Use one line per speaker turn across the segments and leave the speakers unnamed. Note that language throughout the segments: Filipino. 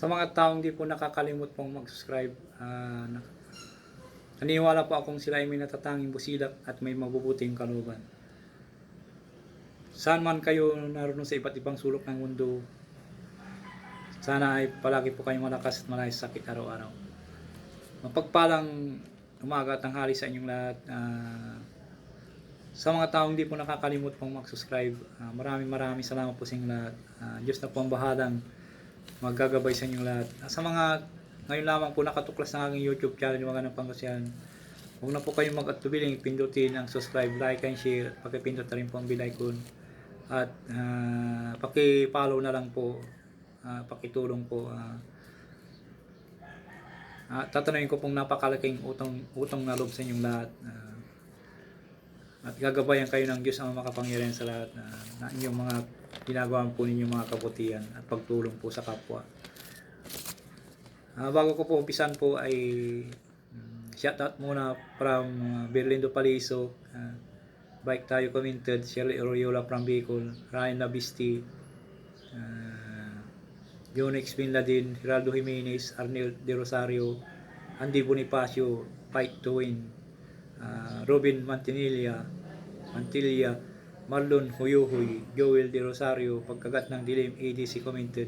Sa mga taong di po nakakalimot pong mag-subscribe, ah, na- naniniwala po akong sila ay may natatanging busilak at may mabubuting kalooban. Saan man kayo naroon sa iba't ibang sulok ng mundo, sana ay palagi po kayong malakas at malayo sa sakit araw-araw. Mapagpalang umaga at tanghali sa inyong lahat. Ah, sa mga taong di po nakakalimot pong mag-subscribe, ah, maraming maraming salamat po sa inyong lahat. Ah, Diyos na po ang bahalang maggagabay sa inyong lahat. Ah, Sa mga ngayon lamang po nakatuklas ng aking YouTube channel, mga ng pangkasyan, huwag na po kayong mag-atubiling pindutin ang subscribe, like, and share, at pakipindot na rin po ang bell icon. At ah, paki-follow na lang po, ah, pakitulong po. ah. Ah, tatanungin ko pong napakalaking utang, utang na loob sa inyong lahat. Ah, at gagabayan kayo ng Diyos ang makapangyarihan sa lahat na, na inyong mga ginagawa po ninyong mga kabutihan at pagtulong po sa kapwa. Ah, bago ko po umpisan po ay mm, shout out muna from uh, Berlindo Paliso, ah, Bike Tayo Commented, Shirley Oriola from Bicol, Ryan Labisti, uh, Yonex Bin Laden, Geraldo Jimenez, Arnel De Rosario, Andy Bonifacio, Fight to Win, ah, Robin Mantinilla, Mantilla, Marlon Huyuhuy, Joel De Rosario, Pagkagat ng Dilim, ADC Commented,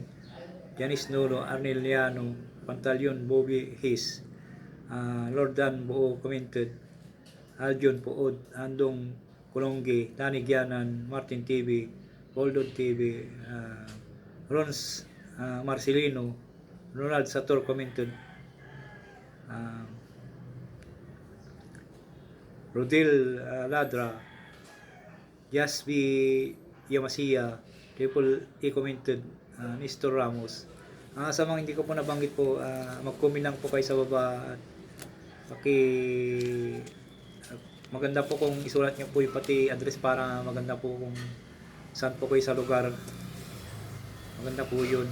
Janice Nolo, Arnel Liano, Pantalyon, Bobby His, ah, Lordan Buo Commented, Aljon Puod, Andong Kulongge, Dani Gianan, Martin TV, Goldon TV, ah, Rons ah, Marcelino, Ronald Sator Commented, ah, Rodil ah, Ladra, Yasby Yamasiya, Triple E commented, uh, Nestor Ramos. Ah, sa mga hindi ko po nabanggit po, ah, mag-comment lang po kayo sa baba at paki at maganda po kung isulat niyo po yung pati address para maganda po kung saan po kayo sa lugar. Maganda po yun.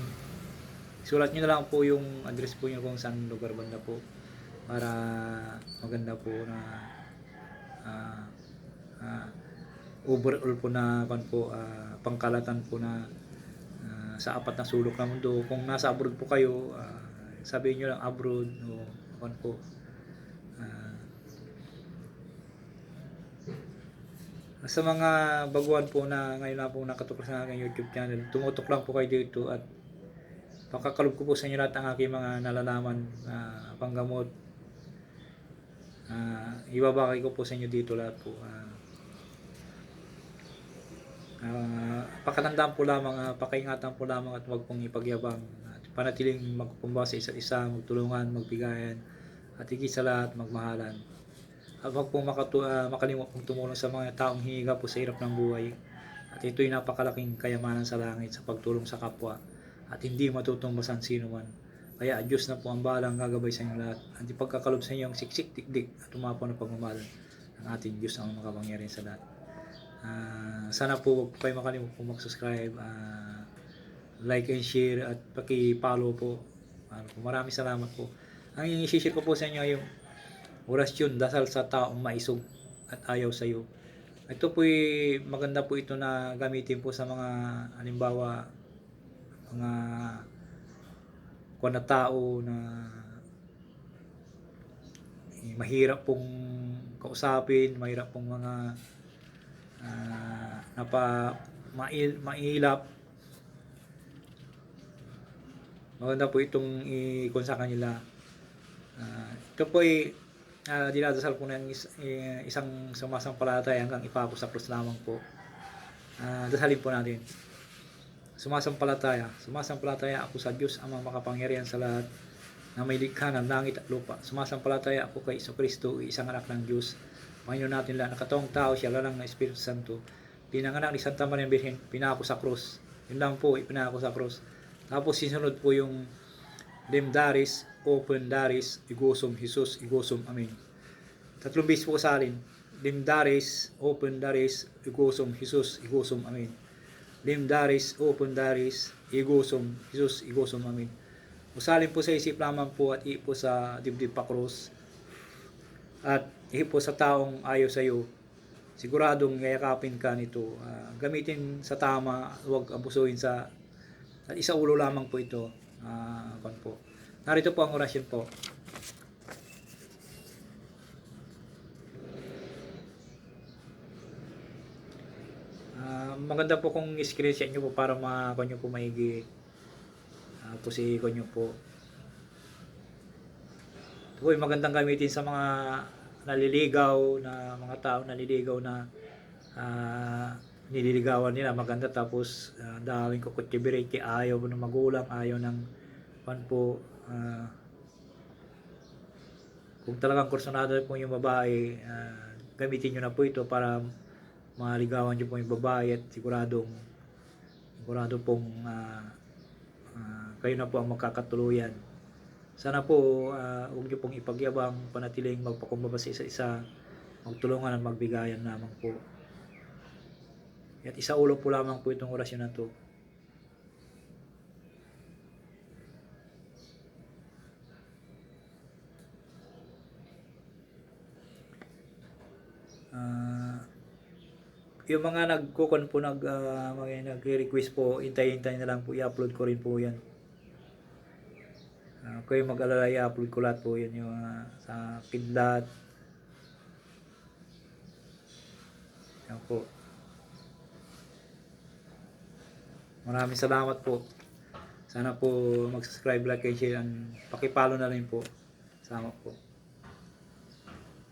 Isulat niyo na lang po yung address po niyo kung saan lugar banda po para maganda po na ah, ah, overall po na kan po ah, pangkalatan po na ah, sa apat na sulok ng mundo. Kung nasa abroad po kayo ah, sabihin nyo lang abroad o kan po. Ah, sa mga baguhan po na ngayon na po nakatutok sa aking YouTube channel tumutok lang po kayo dito at pakakalob ko po sa inyo lahat ang aking mga nalalaman na panggamot. Ah, ibabagay ko po sa inyo dito lahat po. Ah, Ah, pakatandaan po lamang, uh, pakaingatan po lamang at huwag pong ipagyabang. At panatiling magkukumba sa isa't isa, magtulungan, magbigayan, at higit sa lahat, magmahalan. At huwag pong makatu- ah, makalimot pong tumulong sa mga taong hiniga po sa hirap ng buhay. At ito'y napakalaking kayamanan sa langit sa pagtulong sa kapwa at hindi matutumbasan sino man. Kaya Diyos na po ang balang gagabay sa inyo lahat at ipagkakalob sa inyo ang siksik, tikdik at umapaw na pagmamahal ng ating Diyos ang makapangyarihan sa lahat. Ah, sana po huwag kayo makalimut po mag-subscribe, ah, like and share at paki-follow po. Ano maraming salamat po. Ang i-share ko po sa inyo yung orasyon, dasal sa taong maisog at ayaw sa iyo. Ito po maganda po ito na gamitin po sa mga halimbawa mga kuwan na tao na eh, mahirap pong kausapin, mahirap pong mga ah, napa mail, mailap. Maganda po itong ikon sa kanila. Ah, ito po ay uh, dinadasal po ng is, eh, isang sumasampalataya hanggang ipako sa krus lamang po. Ah, dasalin po natin. Sumasampalataya. Sumasampalataya ako sa Diyos ang makapangyarihan sa lahat na may likha ng langit at lupa. Sumasampalataya ako kay Iso Kristo isang anak ng Diyos Panginoon natin lahat, nakatawang tao siya, lalang na Espiritu Santo. Pinanganak ni Santa Maria Virgen, pinako sa krus. Yun lang po, ipinako sa krus. Tapos sinunod po yung Lemdaris, Open Daris, Igosum, Jesus, Igosum, Amen. Tatlong bis po sa alin. Lemdaris, Open Daris, Igosum, Jesus, Igosum, Amen. Lemdaris, Open Daris, Igosum, Jesus, Igosum, Amen. Usalin po sa isip lamang po at ipo sa dibdib pa krus at ipo sa taong ayaw sa iyo, siguradong yayakapin ka nito. Ah, gamitin sa tama, huwag abusuhin sa at isa ulo lamang po ito. Ah, kon po. Narito po ang orasyon po. Ah, maganda po kung screenshot nyo po para makakuha nyo po maigi. Ah, po si nyo po. Ito po magandang gamitin sa mga naliligaw na mga tao naliligaw na ah, nililigawan nila maganda. Tapos uh, daming kukutsibiriki ayaw ng magulang ayaw ng pan po ah, kung talagang kursunado po yung babae ah, gamitin nyo na po ito para maligawan nyo po yung babae at siguradong sigurado pong ah, ah, kayo na po ang magkakatuluyan sana po ah, huwag nyo pong ipagyabang panatiling magpakumbaba sa isa-isa magtulungan at magbigayan lamang po. At isa ulo po lamang po itong orasyon na to. Ah, yung mga nagkukon po nag ah, mga nagre-request po hintay-hintay na lang po i-upload ko rin po yan uh, kayo mag-alala i-upload ko lahat po yan yung ah, sa kidlat yan po. Maraming salamat po. Sana po mag-subscribe like and share and pakipalo na rin po. Salamat po